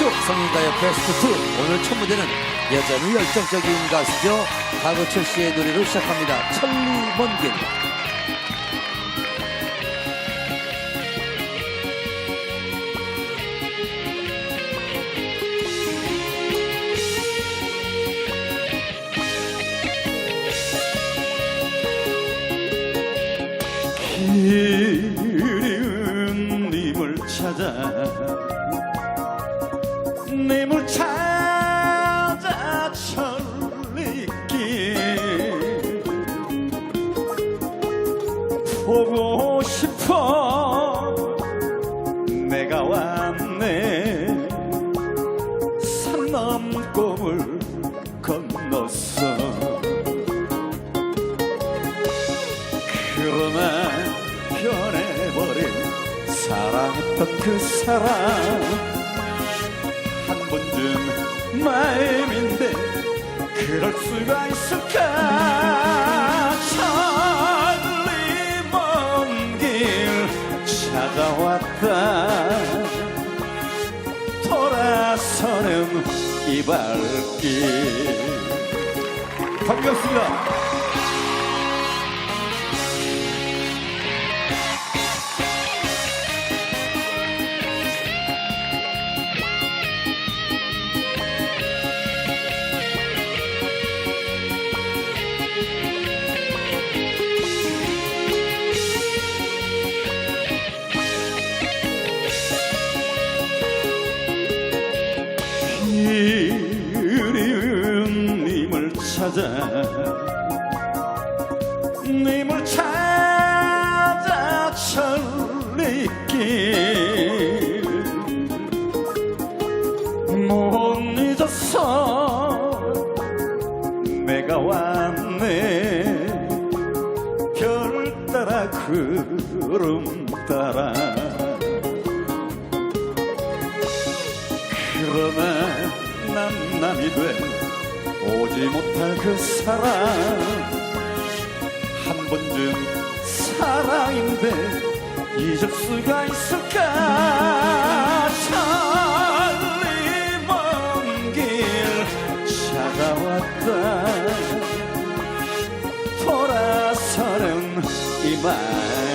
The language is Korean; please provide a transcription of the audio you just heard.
추억 성인가요? 베스트 2 오늘 첫 무대는 여전히 열정적인 가수죠. 박우철 씨의 노래로 시작합니다. 천리 먼길 그 님을 찾아 천리길. 보고 싶어 내가 왔네. 산 넘고물 건넜어. 그러나 변해버린 사랑했던 그 사람 한 번쯤 마음인데 그럴 수가 있을까? 천리 먼 길 찾아왔다. 돌아서는 이 발길. 반갑습니다 찾아. 님을 찾아 천리길. 못 잊었어. 내가 왔네. 별 따라 구름 따라. 그러나 난 남이 돼 오지 못할 그 사랑. 한 번쯤 사랑인데 잊을 수가 있을까? 천리 먼길 찾아왔다. 돌아서는 이말